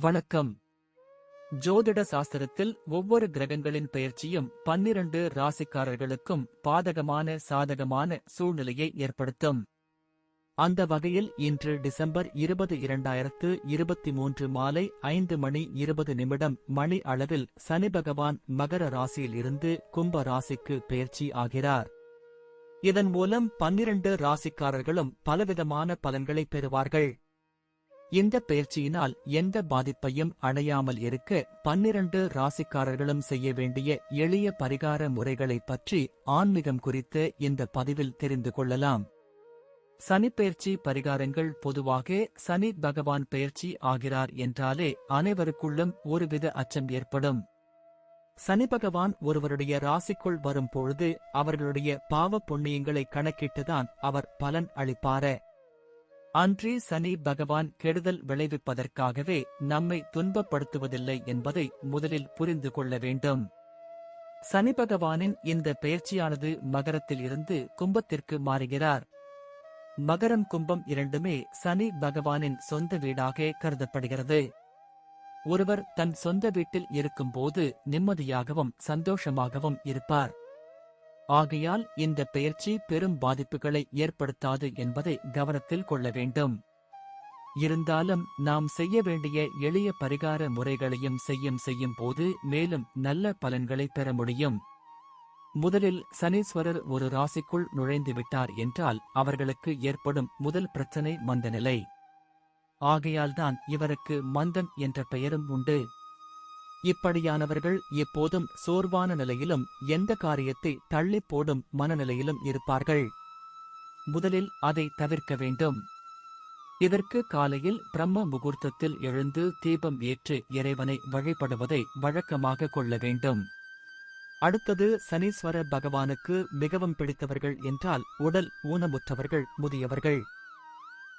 வணக்கம். ஜோதிட சாஸ்திரத்தில் ஒவ்வொரு கிரகங்களின் பெயர்ச்சியும் பன்னிரண்டு ராசிக்காரர்களுக்கும் பாதகமான சாதகமான சூழ்நிலையை ஏற்படுத்தும். அந்த வகையில் இன்று டிசம்பர் இருபது இரண்டாயிரத்து இருபத்தி மூன்று மாலை ஐந்து மணி இருபது நிமிடம் மணி அளவில் சனி பகவான் மகர ராசியில் இருந்து கும்ப ராசிக்கு பெயர்ச்சி ஆகிறார். இதன் மூலம் பன்னிரண்டு ராசிக்காரர்களும் பலவிதமான பலன்களை பெறுவார்கள். இந்த பெயர்ச்சியினால் எந்த பாதிப்பையும் அடையாமல் இருக்க பன்னிரண்டு ராசிக்காரர்களும் செய்ய வேண்டிய எளிய பரிகார முறைகளை பற்றி ஆன்மீகம் குறித்து இந்த பதிவில் தெரிந்து கொள்ளலாம். சனிப்பெயர்ச்சி பரிகாரங்கள் பொதுவாக சனி பகவான் பெயர்ச்சி ஆகிறார் என்றாலே அனைவருக்குள்ளும் ஒருவித அச்சம் ஏற்படும். சனி பகவான் ஒருவருடைய ராசிக்குள் வரும் பொழுது அவர்களுடைய பாவ புண்ணியங்களை கணக்கிட்டுதான் அவர் பலன் அளிப்பார. அன்றி சனி பகவான் கெடுதல் விளைவிப்பதற்காகவே நம்மை துன்பப்படுத்துவதில்லை என்பதை முதலில் புரிந்து கொள்ள வேண்டும். சனி பகவானின் இந்த பெயர்ச்சியானது மகரத்தில் இருந்து கும்பத்திற்கு மாறுகிறார். மகரம் கும்பம் இரண்டுமே சனி பகவானின் சொந்த வீடாக கருதப்படுகிறது. ஒருவர் தன் சொந்த வீட்டில் இருக்கும்போது நிம்மதியாகவும் சந்தோஷமாகவும் இருப்பார். ஆகையால் இந்த பெயர்ச்சி பெரும் பாதிப்புகளை ஏற்படுத்தாது என்பதை கவனத்தில் கொள்ள வேண்டும். இருந்தாலும் நாம் செய்ய வேண்டிய எளிய பரிகார முறைகளையும் செய்யும் செய்யும் போது மேலும் நல்ல பலன்களை பெற முடியும். முதலில் சனீஸ்வரர் ஒரு ராசிக்குள் நுழைந்து விட்டார் என்றால் அவர்களுக்கு ஏற்படும் முதல் பிரச்சனை மந்தநிலை. ஆகையால்தான் இவருக்கு மந்தன் என்ற பெயரும் உண்டு. இப்படியானவர்கள் எப்போதும் சோர்வான நிலையிலும் எந்த காரியத்தை தள்ளிப் போடும் மனநிலையிலும் இருப்பார்கள். முதலில் அதை தவிர்க்க வேண்டும். இதற்கு காலையில் பிரம்ம முகூர்த்தத்தில் எழுந்து தீபம் ஏற்று இறைவனை வழிபடுவதை வழக்கமாக கொள்ள வேண்டும். அடுத்தது சனீஸ்வர பகவானுக்கு மிகவும் பிடித்தவர்கள் என்றால் உடல் ஊனமுற்றவர்கள் முதியவர்கள்.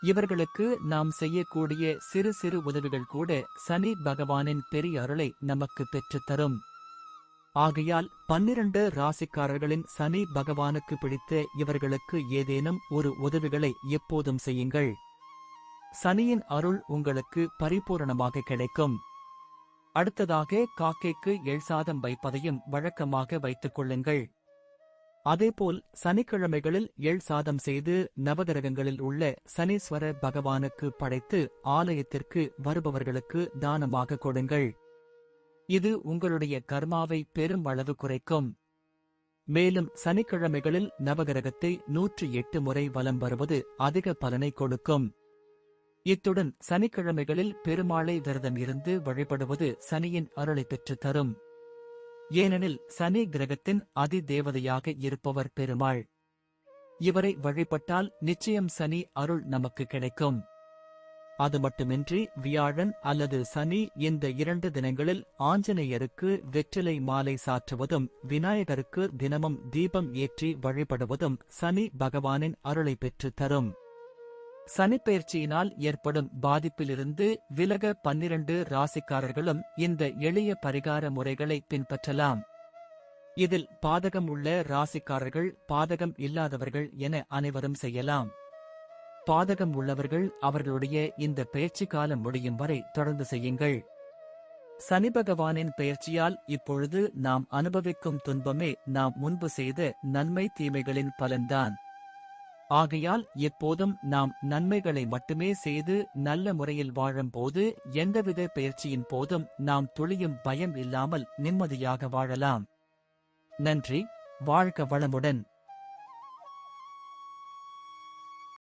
இவர்களுக்கு நாம் செய்யக்கூடிய சிறு சிறு உதவிகள் கூட சனி பகவானின் பெரிய அருளை நமக்கு பெற்றுத்தரும் ஆகையால் பன்னிரண்டு ராசிக்காரர்களின் சனி பகவானுக்கு பிடித்த இவர்களுக்கு ஏதேனும் ஒரு உதவிகளை எப்போதும் செய்யுங்கள். சனியின் அருள் உங்களுக்கு பரிபூரணமாக கிடைக்கும். அடுத்ததாக காக்கைக்கு எழ்சாதம் வைப்பதையும் வழக்கமாக வைத்துக் கொள்ளுங்கள். அதேபோல் சனிக்கிழமைகளில் எள் சாதம் செய்து நவகிரகங்களில் உள்ள சனீஸ்வர பகவானுக்கு படைத்து ஆலயத்திற்கு வருபவர்களுக்கு தானமாக கொடுங்கள். இது உங்களுடைய கர்மாவை பெரும் அளவு குறைக்கும். மேலும் சனிக்கிழமைகளில் நவகிரகத்தை நூற்றி எட்டு முறை வலம் வருவது அதிக பலனை கொடுக்கும். இத்துடன் சனிக்கிழமைகளில் பெருமாளை விரதம் இருந்து வழிபடுவது சனியின் அருளை பெற்று தரும். ஏனெனில் சனி கிரகத்தின் அதி தேவதையாக இருப்பவர் பெருமாள். இவரை வழிபட்டால் நிச்சயம் சனி அருள் நமக்கு கிடைக்கும். அது மட்டுமின்றி வியாழன் அல்லது சனி இந்த இரண்டு தினங்களில் ஆஞ்சநேயருக்கு வெற்றிலை மாலை சாற்றுவதும் விநாயகருக்கு தினமும் தீபம் ஏற்றி வழிபடுவதும் சனி பகவானின் அருளை பெற்றுத் தரும். சனிப்பெயர்ச்சியினால் ஏற்படும் பாதிப்பிலிருந்து விலக பன்னிரண்டு ராசிக்காரர்களும் இந்த எளிய பரிகார முறைகளை பின்பற்றலாம். இதில் பாதகம் உள்ள ராசிக்காரர்கள் பாதகம் இல்லாதவர்கள் என அனைவரும் செய்யலாம். பாதகம் உள்ளவர்கள் அவர்களுடைய இந்த பெயர்ச்சி காலம் முடியும் வரை தொடர்ந்து செய்யுங்கள். சனி பகவானின் பெயர்ச்சியால் இப்பொழுது நாம் அனுபவிக்கும் துன்பமே நாம் முன்பு செய்த நன்மை தீமைகளின் பலன்தான். ஆகையால் எப்போதும் நாம் நன்மைகளை மட்டுமே செய்து நல்ல முறையில் வாழும்போது எந்தவித பயிற்சியின் போதும் நாம் துளியும் பயம் இல்லாமல் நிம்மதியாக வாழலாம். நன்றி. வாழ்க வளமுடன்.